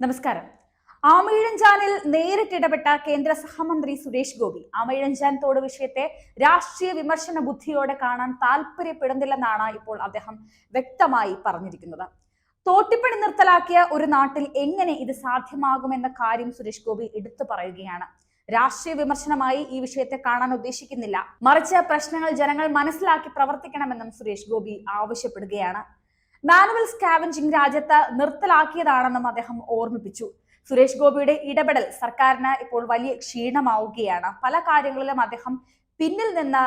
നമസ്കാരം. ആമയിഴഞ്ചാനിൽ നേരിട്ടിടപെട്ട കേന്ദ്ര സഹമന്ത്രി സുരേഷ് ഗോപി ആമയിഴഞ്ചാൻ തോട് വിഷയത്തെ രാഷ്ട്രീയ വിമർശന ബുദ്ധിയോടെ കാണാൻ താല്പര്യപ്പെടുന്നില്ലെന്നാണ് ഇപ്പോൾ അദ്ദേഹം വ്യക്തമായി പറഞ്ഞിരിക്കുന്നത്. തോട്ടിപ്പണി നിർത്തലാക്കിയ ഒരു നാട്ടിൽ എങ്ങനെ ഇത് സാധ്യമാകുമെന്ന കാര്യം സുരേഷ് ഗോപി എടുത്തു പറയുകയാണ്. രാഷ്ട്രീയ വിമർശനമായി ഈ വിഷയത്തെ കാണാൻ ഉദ്ദേശിക്കുന്നില്ല. മറിച്ച് പ്രശ്നങ്ങൾ ജനങ്ങൾ മനസ്സിലാക്കി പ്രവർത്തിക്കണമെന്നും സുരേഷ് ഗോപി ആവശ്യപ്പെടുകയാണ്. മാനുവൽ സ്കാവഞ്ചിങ് രാജ്യത്ത് നിർത്തലാക്കിയതാണെന്നും അദ്ദേഹം ഓർമ്മിപ്പിച്ചു. സുരേഷ് ഗോപിയുടെ ഇടപെടൽ സർക്കാരിന് ഇപ്പോൾ വലിയ ക്ഷീണമാവുകയാണ്. പല കാര്യങ്ങളിലും അദ്ദേഹം പിന്നിൽ നിന്ന്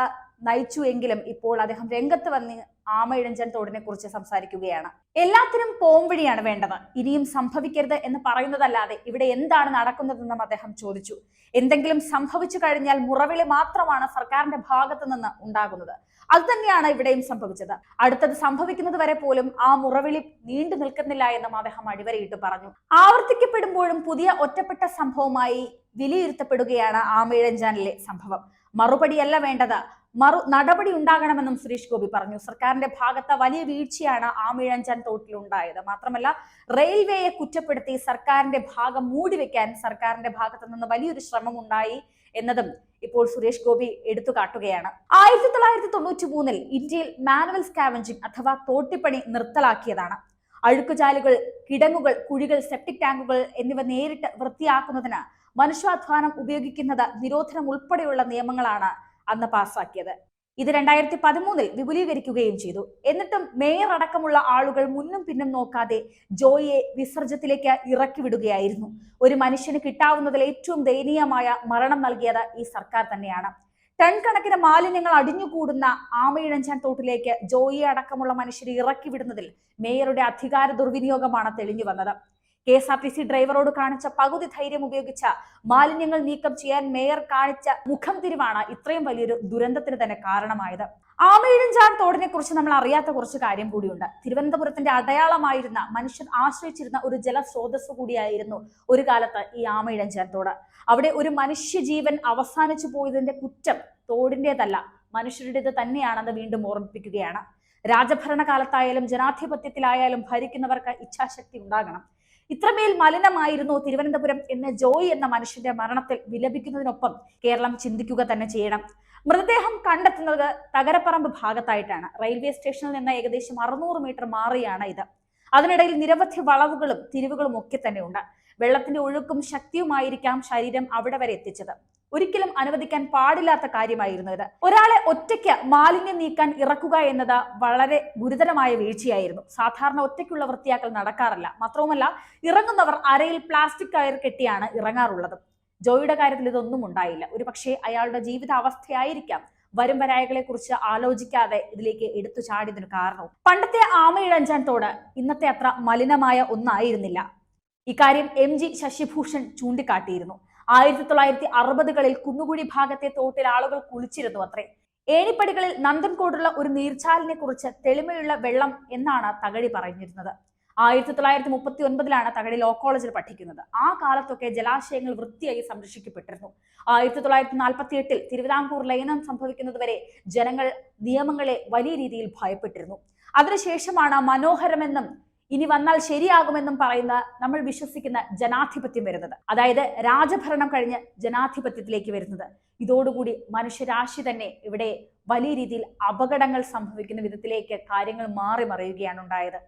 നയിച്ചു എങ്കിലും ഇപ്പോൾ അദ്ദേഹം രംഗത്ത് വന്ന് ആമയിഴഞ്ചൻ തോടിനെ കുറിച്ച് സംസാരിക്കുകയാണ്. എല്ലാത്തിനും പോംവഴിയാണ് വേണ്ടത്. ഇനിയും സംഭവിക്കരുത് എന്ന് പറയുന്നതല്ലാതെ ഇവിടെ എന്താണ് നടക്കുന്നതെന്നും അദ്ദേഹം ചോദിച്ചു. എന്തെങ്കിലും സംഭവിച്ചു കഴിഞ്ഞാൽ മുറവിളി മാത്രമാണ് സർക്കാരിന്റെ ഭാഗത്തു നിന്ന് ഉണ്ടാകുന്നത്. അത് തന്നെയാണ് ഇവിടെയും സംഭവിച്ചത്. അടുത്തത് സംഭവിക്കുന്നത് വരെ പോലും ആ മുറവിളി നീണ്ടു നിൽക്കുന്നില്ല എന്നും അദ്ദേഹം അടിവരയിട്ട് പറഞ്ഞു. ആവർത്തിക്കപ്പെടുമ്പോഴും പുതിയ ഒറ്റപ്പെട്ട സംഭവമായി വിലയിരുത്തപ്പെടുകയാണ് ആമയിഴഞ്ചാനിലെ സംഭവം. മറുപടിയല്ല വേണ്ടത്. മറു നടപടി ഉണ്ടാകണമെന്നും സുരേഷ് ഗോപി പറഞ്ഞു. സർക്കാരിന്റെ ഭാഗത്ത് വലിയ വീഴ്ചയാണ് ആമിഴഞ്ചൻ തോട്ടിൽ ഉണ്ടായത് മാത്രമല്ല റെയിൽവേയെ കുറ്റപ്പെടുത്തി സർക്കാരിന്റെ ഭാഗം മൂടിവെക്കാൻ സർക്കാരിന്റെ ഭാഗത്തു നിന്ന് വലിയൊരു ശ്രമം ഉണ്ടായി എന്നതും ഇപ്പോൾ സുരേഷ് ഗോപി എടുത്തു കാട്ടുകയാണ്. ആയിരത്തി തൊള്ളായിരത്തി തൊണ്ണൂറ്റി മൂന്നിൽ ഇന്ത്യയിൽ മാനുവൽ സ്കാവഞ്ചിങ് അഥവാ തോട്ടിപ്പണി നിർത്തലാക്കിയതാണ്. അഴുക്കുചാലുകൾ കിടങ്ങുകൾ കുഴികൾ സെപ്റ്റിക് ടാങ്കുകൾ എന്നിവ നേരിട്ട് വൃത്തിയാക്കുന്നതിന് മനുഷ്യാധ്വാനം ഉപയോഗിക്കുന്നത് നിരോധനം ഉൾപ്പെടെയുള്ള നിയമങ്ങളാണ് അന്ന് പാസാക്കിയത് ഇത് രണ്ടായിരത്തി പതിമൂന്നിൽ വിപുലീകരിക്കുകയും ചെയ്തു. എന്നിട്ടും മേയർ അടക്കമുള്ള ആളുകൾ മുന്നും പിന്നും നോക്കാതെ ജോയിയെ വിസർജ്യത്തിലേക്ക് ഇറക്കി വിടുകയായിരുന്നു. ഒരു മനുഷ്യന് കിട്ടാവുന്നതിൽ ഏറ്റവും ദയനീയമായ മരണം നൽകിയത് ഈ സർക്കാർ തന്നെയാണ്. ടൺ കണക്കിന് മാലിന്യങ്ങൾ അടിഞ്ഞുകൂടുന്ന ആമയിഴഞ്ചാൻ തോട്ടിലേക്ക് ജോയിയെ അടക്കമുള്ള മനുഷ്യരെ ഇറക്കി വിടുന്നതിൽ മേയറുടെ അധികാര ദുർവിനിയോഗമാണ് തെളിഞ്ഞു വന്നത്. K S R T C ഡ്രൈവറോട് കാണിച്ച പകുതി ധൈര്യം ഉപയോഗിച്ച മാലിന്യങ്ങൾ നീക്കം ചെയ്യാൻ മേയർ കാണിച്ച മുഖം തിരിവാണ് ഇത്രയും വലിയൊരു ദുരന്തത്തിന് തന്നെ കാരണമായത്. ആമയിഴഞ്ചാൻ തോടിനെ കുറിച്ച് നമ്മൾ അറിയാത്ത കുറച്ച് കാര്യം കൂടിയുണ്ട്. തിരുവനന്തപുരത്തിന്റെ അടയാളമായിരുന്ന മനുഷ്യൻ ആശ്രയിച്ചിരുന്ന ഒരു ജലസ്രോതസ് കൂടിയായിരുന്നു ഒരു കാലത്ത് ഈ ആമയിഴഞ്ചാൻ തോട്. അവിടെ ഒരു മനുഷ്യജീവൻ അവസാനിച്ചു പോയതിന്റെ കുറ്റം തോടിന്റെതല്ല മനുഷ്യരുടേത് തന്നെയാണെന്ന് വീണ്ടും ഓർമ്മിപ്പിക്കുകയാണ്. രാജഭരണകാലത്തായാലും ജനാധിപത്യത്തിലായാലും ഭരിക്കുന്നവർക്ക് ഇച്ഛാശക്തി ഉണ്ടാകണം. ഇത്രമേൽ മലിനമായിരുന്നു തിരുവനന്തപുരം എന്ന ജോയി എന്ന മനുഷ്യന്റെ മരണത്തിൽ വിലപിക്കുന്നതിനൊപ്പം കേരളം ചിന്തിക്കുക തന്നെ ചെയ്യണം. മൃതദേഹം കണ്ടെത്തുന്നത് തകരപ്പറമ്പ് ഭാഗത്തായിട്ടാണ്. റെയിൽവേ സ്റ്റേഷനിൽ നിന്ന് ഏകദേശം അറുന്നൂറ് മീറ്റർ മാറിയാണ് ഇത്. അതിനിടയിൽ നിരവധി വളവുകളും തിരിവുകളും ഒക്കെ തന്നെയുണ്ട്. വെള്ളത്തിന്റെ ഒഴുക്കും ശക്തിയുമായിരിക്കാം ശരീരം അവിടെ വരെ എത്തിച്ചത്. ഒരിക്കലും അനുവദിക്കാൻ പാടില്ലാത്ത കാര്യമായിരുന്നു ഇത്. ഒരാളെ ഒറ്റയ്ക്ക് മാലിന്യം നീക്കാൻ ഇറക്കുക എന്നത് വളരെ ഗുരുതരമായ വീഴ്ചയായിരുന്നു. സാധാരണ ഒറ്റയ്ക്കുള്ള വൃത്തിയാക്കൽ നടക്കാറില്ല. മാത്രവുമല്ല ഇറങ്ങുന്നവർ അരയിൽ പ്ലാസ്റ്റിക് കയർ കെട്ടിയാണ് ഇറങ്ങാറുള്ളത്. ജോയിയുടെ കാര്യത്തിൽ ഇതൊന്നും ഉണ്ടായില്ല. ഒരു പക്ഷേ അയാളുടെ ജീവിതാവസ്ഥയായിരിക്കാം. വരും വരായകളെ കുറിച്ച് ആലോചിക്കാതെ ഇതിലേക്ക് എടുത്തു ചാടിയതിനു കാരണവും പണ്ടത്തെ ആമയിഴഞ്ചാൻ തോട് ഇന്നത്തെ അത്ര മലിനമായ ഒന്നായിരുന്നില്ല. ഇക്കാര്യം എം ജി ശശിഭൂഷൺ ചൂണ്ടിക്കാട്ടിയിരുന്നു. ആയിരത്തി തൊള്ളായിരത്തി അറുപതുകളിൽ കുന്നുകുഴി ഭാഗത്തെ തോട്ടിൽ ആളുകൾ കുളിച്ചിരുന്നു അത്രേ. ഏണിപ്പടികളിൽ നന്ദൻകോടുള്ള ഒരു നീർച്ചാലിനെ കുറിച്ച് തെളിമയുള്ള വെള്ളം എന്നാണ് തകഴി പറഞ്ഞിരുന്നത്. ആയിരത്തി തൊള്ളായിരത്തി മുപ്പത്തി ഒൻപതിലാണ് തകഴി ലോ കോളേജിൽ പഠിക്കുന്നത്. ആ കാലത്തൊക്കെ ജലാശയങ്ങൾ വൃത്തിയായി സംരക്ഷിക്കപ്പെട്ടിരുന്നു. ആയിരത്തി തൊള്ളായിരത്തി നാൽപ്പത്തി എട്ടിൽ തിരുവിതാംകൂർ ലയനം സംഭവിക്കുന്നതുവരെ ജനങ്ങൾ നിയമങ്ങളെ വലിയ രീതിയിൽ ഭയപ്പെട്ടിരുന്നു. അതിനുശേഷമാണ് മനോഹരമെന്നും ഇനി വന്നാൽ ശരിയാകുമെന്നും പറയുന്ന നമ്മൾ വിശ്വസിക്കുന്ന ജനാധിപത്യം വരുന്നത്. അതായത് രാജഭരണം കഴിഞ്ഞ് ജനാധിപത്യത്തിലേക്ക് വരുന്നത്. ഇതോടുകൂടി മനുഷ്യരാശി തന്നെ ഇവിടെ വലിയ രീതിയിൽ അപകടങ്ങൾ സംഭവിക്കുന്ന വിധത്തിലേക്ക് കാര്യങ്ങൾ മാറി മറിയുകയാണ് ഉണ്ടായത്.